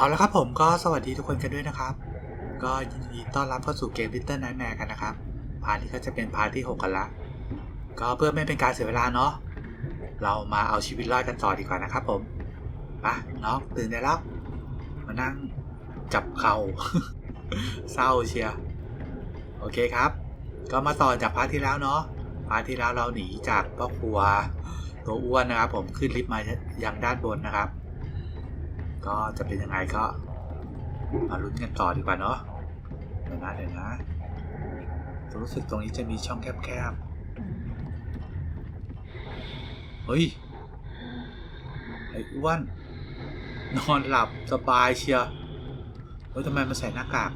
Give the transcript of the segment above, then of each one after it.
เอาละครับผมก็สวัสดีทุกคนกันด้วยนะครับ ก็ยินดีต้อนรับเข้าสู่เกม Little Nightmare กันนะครับ พาร์ทนี้ก็จะเป็นพาร์ทที่ 6 กันละ ก็เพื่อไม่เป็นการเสียเวลาเนาะ เรามาเอาชีวิตรอดกันต่อดีกว่านะครับผมปะน้องตื่นได้แล้ว มานั่งจับเขา่าเศร้าเชียร์โอเคครับ ก็มาต่อจากพาร์ทที่แล้วเนาะ พาร์ทที่แล้วเราหนีจากพ่อครัวตัวอ้วนนะครับ ผมขึ้นลิฟต์มายังด้านบนนะครับ ก็จะเป็นยังไงก็ มาลุ้นกันต่อดีกว่าเนาะเดี๋ยวนะเดี๋ยวนะ รู้สึกตรงนี้จะมีช่องแคบๆ เฮ้ย ไอ้อ้วนนอนหลับสบายเชียวเฮ้ยทำไมมันใส่หน้ากาก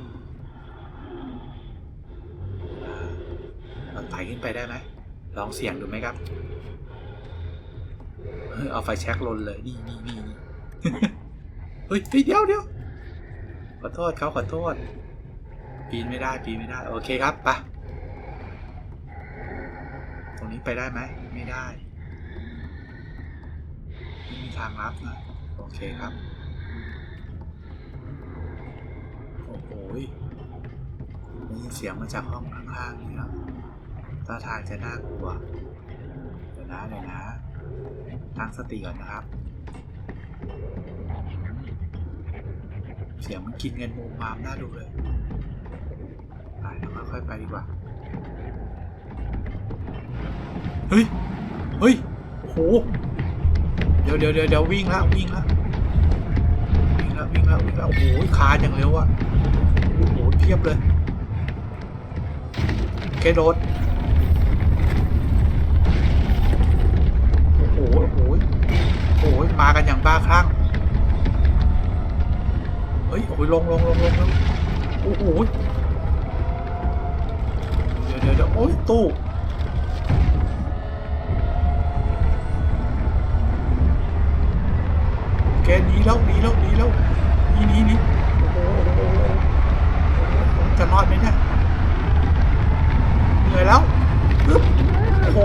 เราไต่ขึ้นไปได้ไหม ลองเสี่ยงดูไหมครับเฮ้ยเอาไฟแช็กลนเลย นี่นี่นี่ เฮ้ยเดี๋ยวเดี๋ยวขอโทษเขาขอโทษ ปีนไม่ได้ปีนไม่ได้ โอเคครับไปะตรงนี้ไปได้ไหมไม่ได้ไม่มีทางลับนะโอเคครับ โอ้โหยได้ยินเสียงมาจากห้องข้างๆนี่ครับท่าทางจะน่ากลัวเดี๋ยวนะเดี๋ยวนะ ตั้งสติก่อนนะครับ เสียงมันกินเงินมุมามน่าดูเลยไปเราค่อยไปดีกว่า เฮ้ย เฮ้ย โอ้โหเดี๋ยวเดี๋ยวเดี๋ยวเดี๋ยววิ่งละวิ่งละวิ่งละวิ่งละวิ่งละโอ้โหคาอย่างเร็วอะโอ้โหเพียบเลยโอเคโดดโอ้โหโอ้โหโอ้โหมากันอย่างบ้าคลั่ง ฮ้ยโอ้ยลงลงลงลงลงโอ้โหเดี๋ยวเดี๋ยวเดี๋ยวโอ้ยตู้แกหนีแล้วหนีแล้วหนีแล้วหนีหนีหนีโอ้โหโอ้โหจะรอดไหมเนี่ยเหนื่อยแล้วปึ๊บโอ้โห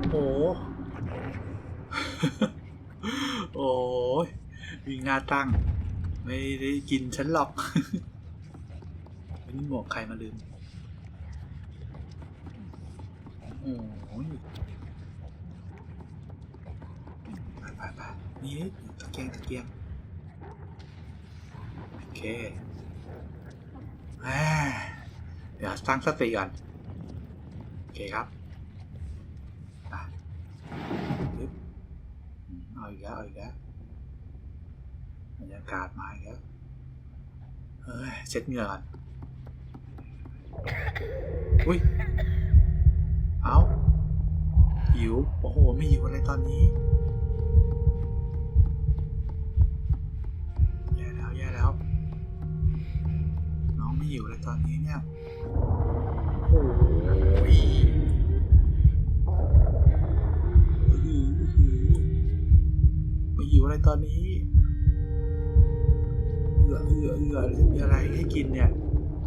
โอ้โหโอ้ยวิ่งหน้าตั้ง ไม่ได้กินฉันหรอกนนี้หมวกใครมาลืม โอ้ยไปไปไปนี่ตะเกียงตะเกียง โอเคเดี๋ยวตั้งสติก่อน โอเคครับอะปึ๊บอืมเอาอีกแล้วเอาอีกแล้ว รรยากาศมาอีกแล้วเฮ้ยเช็ดเหงื่อก่อนอุ้ย เอาหิว โอ้โห ไม่หิวอะไรตอนนี้ แย่แล้ว แย่แล้ว น้องไม่หิวอะไรตอนนี้เนี่ย โอ้โหอื้อหืออื้อหือไม่หิวอะไรตอนนี้ เอือเอือเอือจะมีอะไรให้กินเนี่ย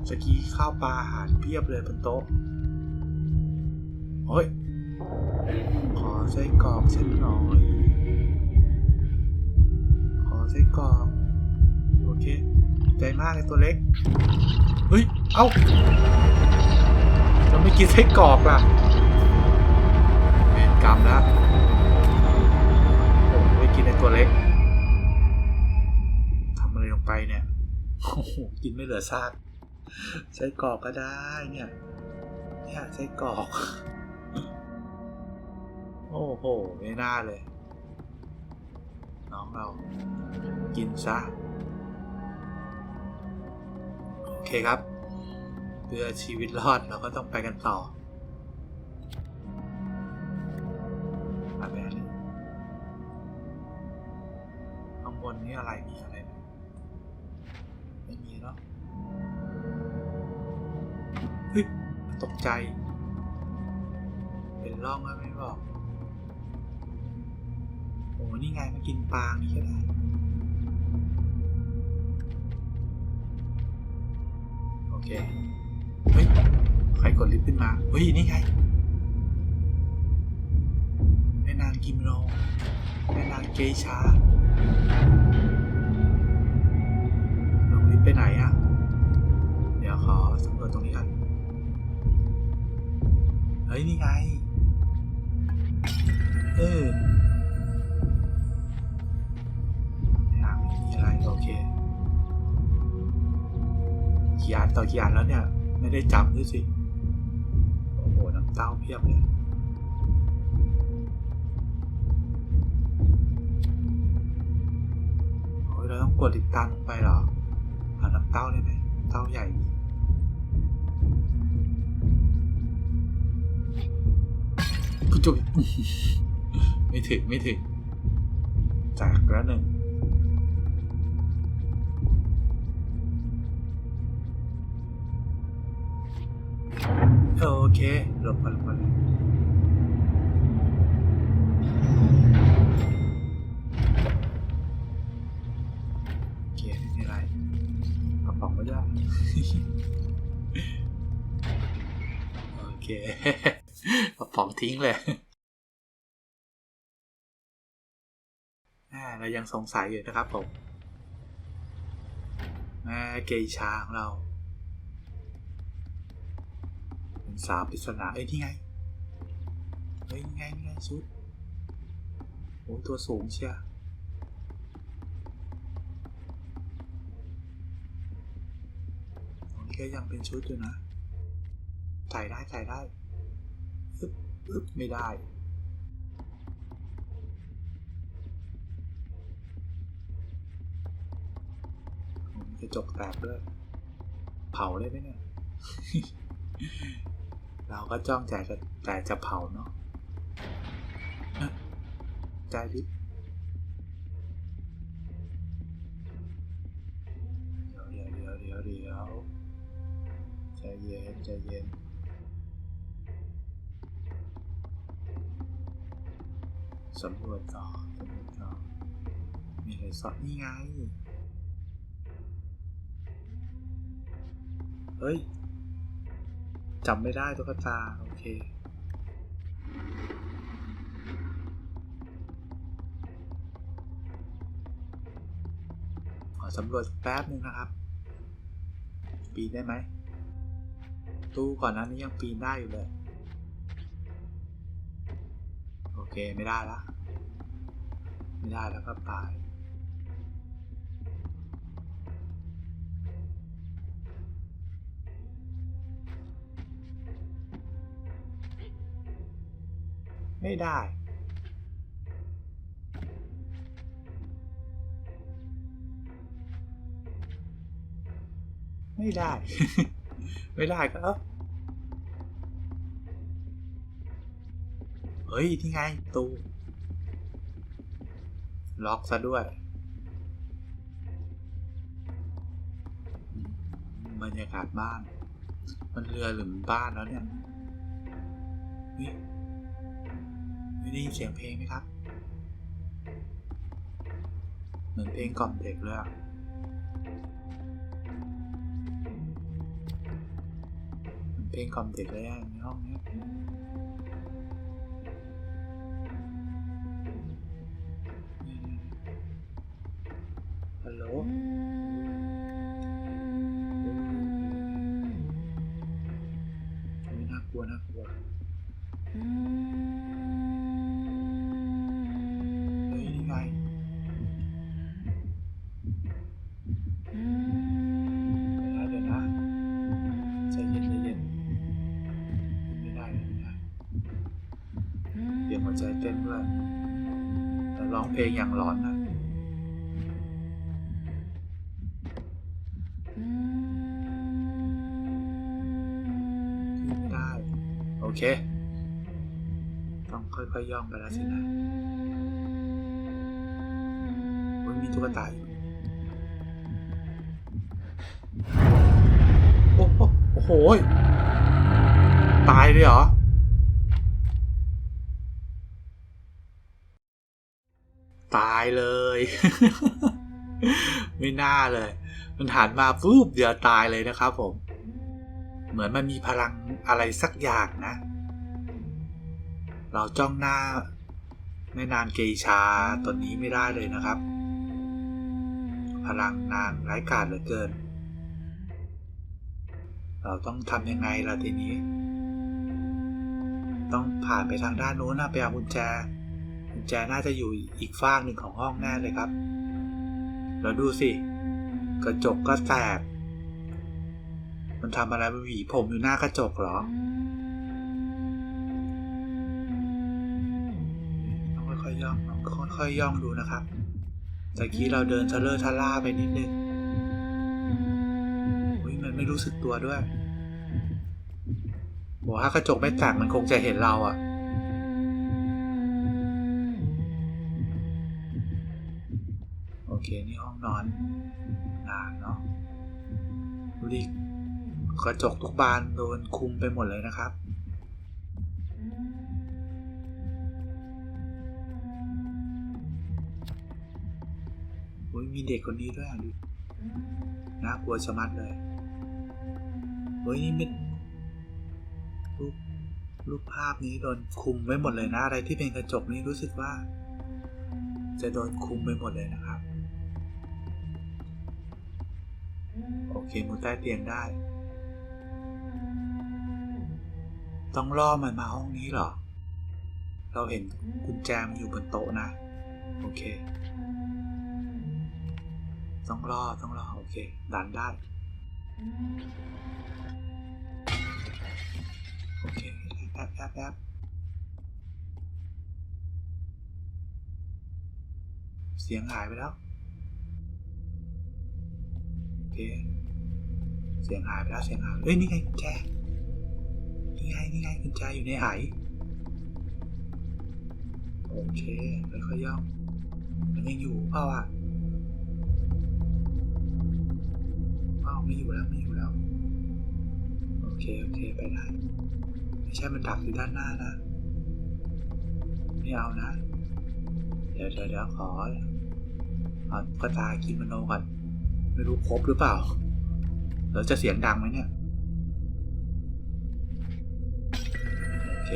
สกีข้าวปลาอาหารเพียบเลยบนโต๊ะเฮ้ย ขอไส้กรอกฉันหน่อย ขอไส้กรอก โอเค ใจมากเลยตัวเล็ก เฮ้ย เอ้าจะไม่กินไส้กรอกล่ะเวรกรรมแล้วโอ้ไม่กินไอ้ตัวเล็ก โอ้โหกินไม่เหลือซากไส้กรอกก็ได้เนี่ยเนี่ยไส้กรอก โอ้โห ไม่น่าเลย น้องเรา กินซะ โอเคครับ เพื่อชีวิตรอดเราก็ต้องไปกันต่อมาแบบนี้ข้างบนนี้อะไรมีอะไร ใจ เป็นร่องไหมไม่บอกโอ้นี่ไงมากินปลานี่ก็ได้โอเค เฮ้ย ใครกดลิฟต์ขึ้นมา เฮ้ย นี่ไงแม่นางกิมโนแม่นางเกชาลองลิปไปไหนอะเดี๋ยวขอสำ เฮ้ย นี่ไง เออมีอะไรโอเคกี่อันต่อกี่อันแล้วเนี่ย ไม่ได้จับด้วยสิ โอ้โห น้ำเต้าเพียบเลยโอ้ยเราต้องกดติดตามลงไปเหรอเอาน้ำเต้าได้ไหมเต้าใหญ่ดี กูจุกไม่ถึงไม่ถึงจากแล้วหนึ่งโอเคหลบมาหลบมาโอเคไม่มีอะไรกระป๋องไม่ได้โอเค กระป๋องทิ้งเลยอ่เรายังสงสัยอยู่นะครับผมแม่เกย์ชาของเราเป็นสาวปริศนาเอ้ยนี่ไงเฮ้ยนี่ไงนี่ไงชุดโอ้ตัวสูงเชียตรงนี้ก็ยังเป็นชุดอยู่นะใส่ได้ใส่ได้ อึ๊บไม่ได้ผมกระจกแตกด้วย เผาได้ไหมเนี่ย เราก็จ้องใจจะแต่จะเผาเนาะใจดิเดี๋ยวเดี๋ยวเดี๋ยวเดี๋ยวเดี๋ยวใจเย็นใจเย็น สำรวจต่อสำรวจต่อมีอะไรสอดนี่ไง เฮ้ยจำไม่ได้ตุ๊กตา โอเค ขอสำรวจแป๊บนึงนะครับ ปีนได้ไหม ตู้ก่อนหน้านี้ยังปีนได้อยู่เลย เคไม่ได้ละไม่ได้แล้วก็ตายไม่ได้ ไม่ได้ ไม่ได้ก็เอ้า ฮ้ยที่ไงตูล็อกซะด้วย บรรยากาศบ้าน มันเรือหรือมันบ้านแล้วเนี่ยไม่ได้ยินเสียงเพลงไหมครับ เหมือนเพลงกล่อมเด็กเลยอะเพลงกล่อมเด็กเลยในห้องเนี้ยฮัลโหลอุ๊ยน่ากลัวน่ากลัวเฮ้ยนี่ไงเดี๋ยวนะเดี๋ยวนะใจเย็นใจเย็นไม่ได้ไม่ได้เดี๋ยวหัวใจเต้นด้วยแล้วร้องเพลงอย่างร้อนนะ เค ต้องค่อยๆย่องไปแล้วสินะโอ้ยมีตุ๊กตาอยู่โอ้โหโอ้โหตายเลยเหรอ ตายเลย ไม่น่าเลย มันหันมาปุ๊บเดียวตายเลยนะครับผม เหมือนมันมีพลังอะไรสักอย่างนะ เราจ้องหน้าไม่นานเกยชาตอนนี้ไม่ได้เลยนะครับ พลังนางไร้กาจเหลือเกิน เราต้องทำยังไงล่ะทีนี้ ต้องผ่านไปทางด้านโน้นนะไปเอากุญแจกุญแจน่าจะอยู่อีกฟากหนึ่งของห้องแน่เลยครับแล้วดูสิ กระจกก็แตก มันทำอะไรมันหวีผมอยู่หน้ากระจกเหรอต้องค่อยๆย่องต้องค่อยๆย่องดูนะครับตะกี้เราเดินทะเลอะทะล่าไปนิดนึงอุ้ยมันไม่รู้สึกตัวด้วยบอกถ้ากระจกไม่แตกมันคงจะเห็นเราอะโอเค นี่ห้องนอนนานเนาะดูดิ กระจกทุกบานโดนคุมไปหมดเลยนะครับ อุ้ยมีเด็กคนนี้ด้วยอะดูน่ากลัวชะมัดเลยเฮ้ยนี่มันรูปรูปภาพนี้โดนคุมไว้หมดเลยนะ อะไรที่เป็นกระจกนี้รู้สึกว่า จะโดนคุมไปหมดเลยนะครับ โอเคมุดใต้เตียงได้ ต้องล่อมันมาห้องนี้เหรอ เราเห็นกุญแจมันอยู่บนโต๊ะนะ โอเค ต้องรอต้องรอโอเค ดันได้ โอเคแอปแอปแอปเสียงหายไปแล้ว โอเค เสียงหายไปแล้วเสียงหายเอ้ย นี่ไงแจ นี่ไงนี่ไงกุญแจอยู่ในหายโอเคค่อยย่องมันยังอยู่เปล่าอะอ้าไม่อยู่แล้วไม่อยู่แล้ว โอเคโอเคไปได้ไม่ใช่มันดักอยู่ด้านหน้านะไม่เอานะ เดี๋ยวเดี๋ยวเดี๋ยวขอเอากระตากินมโนก่อนไม่รู้ครบหรือเปล่าแล้วจะเสียงดังไหมเนี่ย เค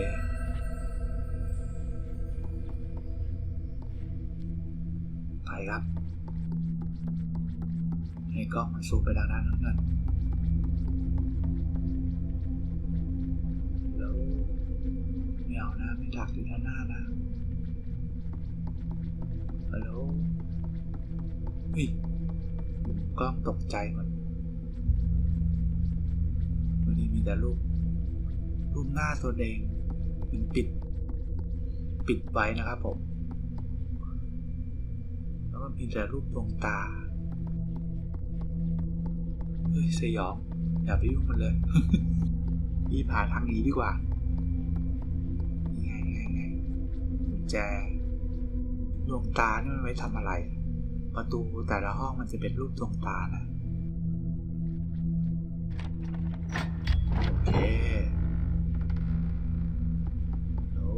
ไปครับ ให้กล้องมันซูมไปทางด้านนั้นนั่นแล้วไม่เอานะไม่ดักอยู่ด้านหน้านะฮัลโหลเฮ้ยกล้องตกใจหมดวันนี้มีแต่รูปรูปหน้าตัวเอง ปิด ปิดไว้นะครับผม แล้วก็มีแต่รูปดวงตา เฮ้ยสยอง อย่าไปยุ่งมันเลยรีบหาทางนี้ดีกว่าไงไงไงกุญแจดวงตานี่มันไว้ทำอะไร ประตูแต่ละห้องมันจะเป็นรูปดวงตานะ โอเคแล้ว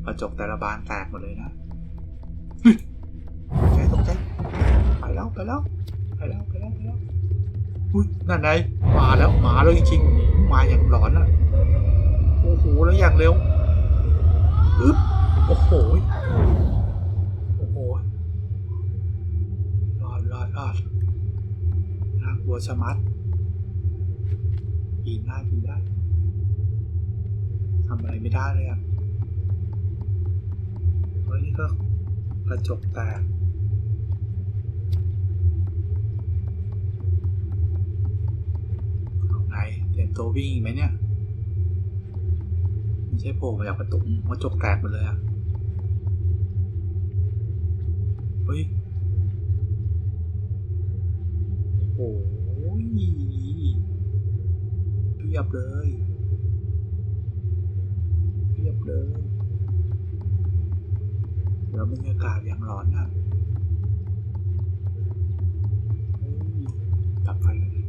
ก ระจกแต่ละบานแตกหมดเลยนะเฮ้ยตกใจตกใจไปแล้วไปแล้วไปแล้วไปแล้วไปแล้วอุ้ยนั่นไงมาแล้วมาแล้วจริงๆมาอย่างหลอนอะโอ้โหแล้วอย่างเร็วอึ๊บโอ้โหโอ้โหรอดรอดรอดน่ากลัวชะมัดปีนได้ปีนได้ทำอะไรไม่ได้เลยอะเฮ้ยนี่ก็กระจกแตกเอาไงเตรียมตัววิ่งไหมเนี่ย ไม่ใช่โผล่มาจากประตูกระจกแตกหมดเลยอะเฮ้ยโอ้โหเพียบเลยเพียบเลย แล้วบรรยากาศอย่างร้อนอะดับไฟกันดิ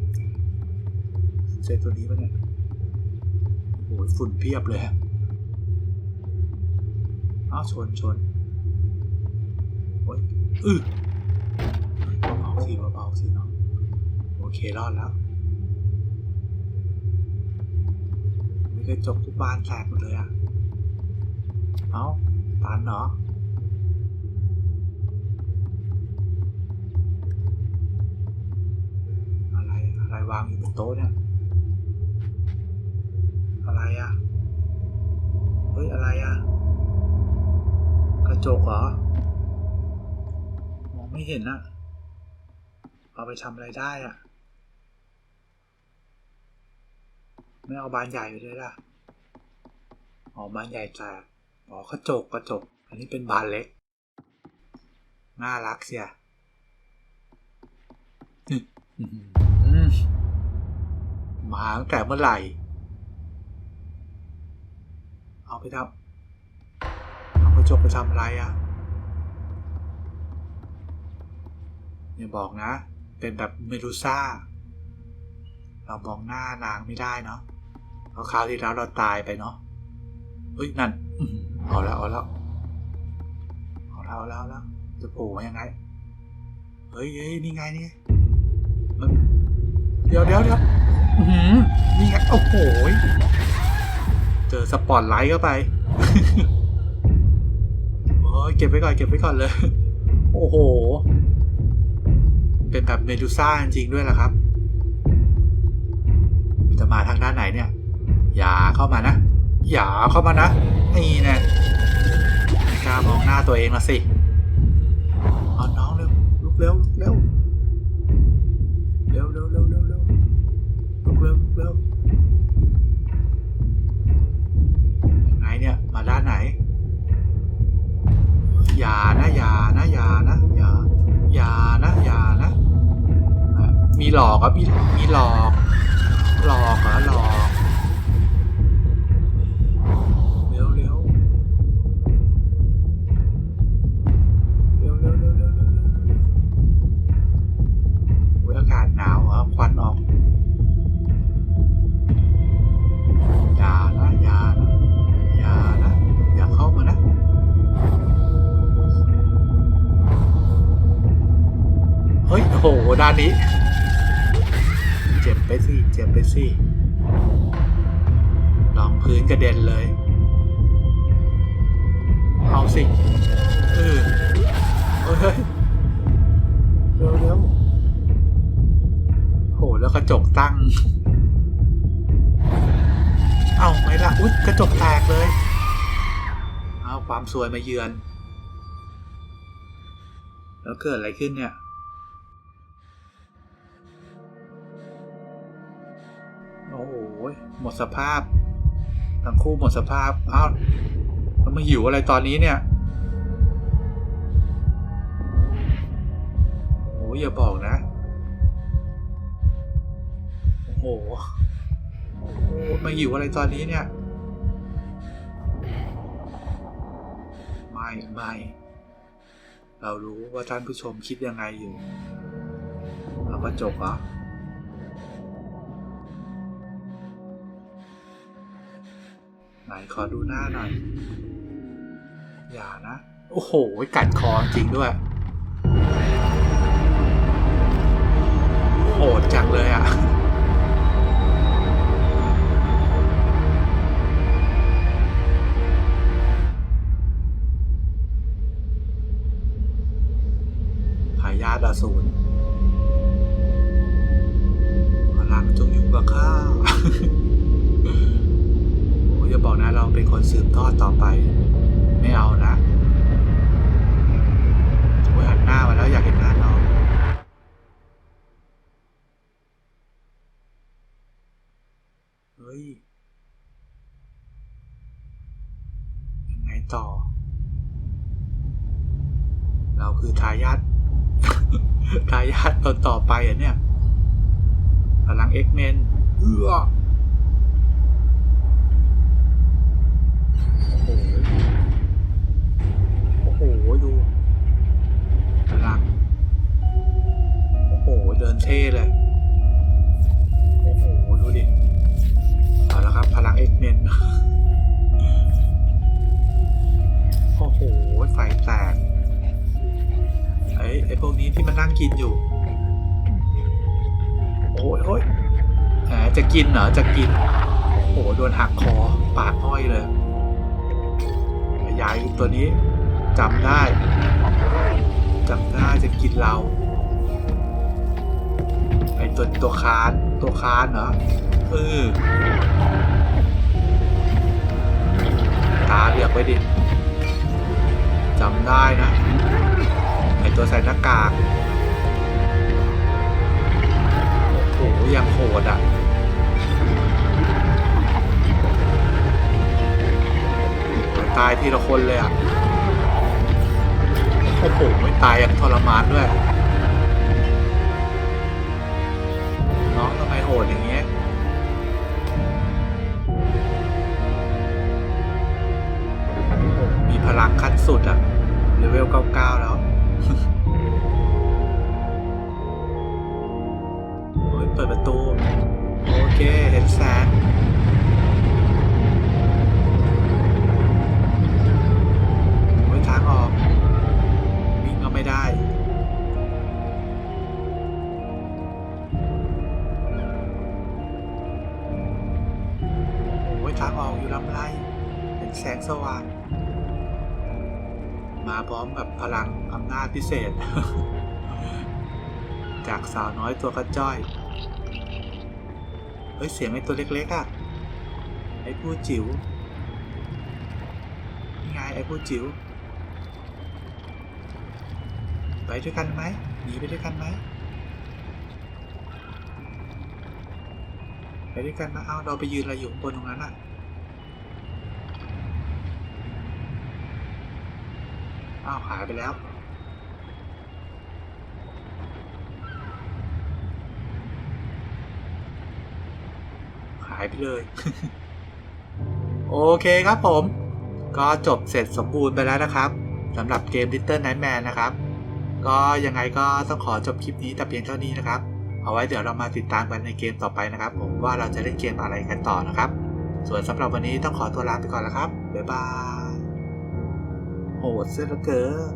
ใช่ตัวนี้ปะเนี่ยโอ้ยฝุ่นเพียบเลยอะอ้าวชนชนโอ้ยอือเบาๆสิเบาๆสิเนาะโอเครอดแล้วมีกระจกทุกบานแตกหมดเลยอะ เอ้าตันเหรอ วางอยู่บนโต๊ะเนี่ย อะไรอะ่ะ เฮ้ย อะไรอะ่ะ กระจกเหรอ มองไม่เห็นอะเอาไปทำอะไรได้อะไม่เอาบานใหญ่อยู่ด้วยล่ะอ๋อบานใหญ่แต่อ๋อกระจกกระจก อันนี้เป็นบานเล็ก น่ารักเสียอืม มาตั้งแต่เมื่อไหร่ เอาไปทำเอากระจกไปทำอะไรอะ่ะอย่าบอกนะ เป็นแบบเมดูซ่า เรามองหน้านางไม่ได้เนาะเพราะคราวที่แล้วเราตายไปเนาะเฮ้ย นั่นออหือเอาแล้วเอาแล้วเอาแล้วเอาแล้วแล้วจะโผล่มายังไง เฮ้ยเฮ้ยนี่ไงนี่มันเดี๋ยวเดี๋ยวเดี๋ยว นี่ไงโอ้โหยเจอสปอตไลท์เข้าไปโอ้ยเก็บไว้ก่อนเก็บไว้ก่อนเลย โอ้โห เป็นแบบเมดูซ่าจริงด้วยล่ะครับ จะมาทางด้านไหนเนี่ย อย่าเข้ามานะ อย่าเข้ามานะ นี่แน่ไม่กล้ามองหน้าตัวเองละสิ หลอกอะมีมีหลอก หลอกเหรอหลอก เอาสิเออเฮ้ยเฮ้ยเร็วเร็วโหแล้วกระจกตั้ง เอาไหมล่ะอุ๊ยกระจกแตกเลย เอาความสวยมาเยือน แล้วเกิดอะไรขึ้นเนี่ยโอ้โหหมดสภาพ ทั้งคู่หมดสภาพอ้าว มาหิวอะไรตอนนี้เนี่ยโอ้ยอย่าบอกนะโอ้โหโอ้โหมาหิวอะไรตอนนี้เนี่ย ไม่ไม่ เรารู้ว่าท่านผู้ชมคิดยังไงอยู่เราก็จบเหรอไหนขอดูหน้าหน่อย อย่านะ โอ้โห กัดคอจริงด้วยโหดจังเลยอะหายาตอสูรพลังจงอยู่กับข้าโอ้ยอย่าบอกนะเราเป็นคนสืบทอดต่อไป ไม่เอานะโอ้ยหันหน้ามาแล้วอยากเห็นหน้าน้องเฮ้ยยังไงต่อ เราคือทายาททายาทตอนต่อไปอะเนี่ยพลังเอ็กเมนเอื้อโเท่เลย โอ้โห ดูดิ เอาละครับ พลังเอ็กเมนโอ้โห ไฟแตก ไอ้ไอ้พวกนี้ที่มันนั่งกินอยู่ โอ้ยโอ้ยแหมจะกินเหรอ จะกิน โอ้โห โดนหักคอ ปากห้อยเลยยายตัวนี้จำได้จำได้จะกินเรา ตัวตัวคานตัวคานเหรอเออตาเรียกไว้ดิจำได้นะ ไอตัวใส่หน้ากากโอ้โหยังโหดอะตายทีละคนเลยอะโอ้โหไม่ตายอย่างทรมานด้วย โหดอย่างเงี้ยมีพลังขั้นสุดอะเลเวล99 แล้วโอ้ยเปิดประตู พิเศษ จากสาวน้อยตัวกระจ้อย เฮ้ย เสียงไอ้ตัวเล็กๆอะ่ะ ไอ้ผู้จิ๋วนี่ไงไอ้ผู้จิ๋ว ไปด้วยกันไหมหนีไปด้วยกันไหมไปด้วยกันมาเอาเราไปยืนอะไรอยู่บนตรงนั้นอะอ้าวหายไปแล้ว หายไปเลย โอเคครับผม ก็จบเสร็จสมบูรณ์ไปแล้วนะครับสำหรับเกม Little Nightmare นะครับ ก็ยังไงก็ต้องขอจบคลิปนี้แต่เพียงเท่านี้นะครับ เอาไว้เดี๋ยวเรามาติดตามกันในเกมต่อไปนะครับ ผมว่าเราจะเล่นเกมอะไรกันต่อนะครับ ส่วนสำหรับวันนี้ต้องขอตัวลาไปก่อนแล้วครับบ๊ายบายโหดเสียเหลือเกิน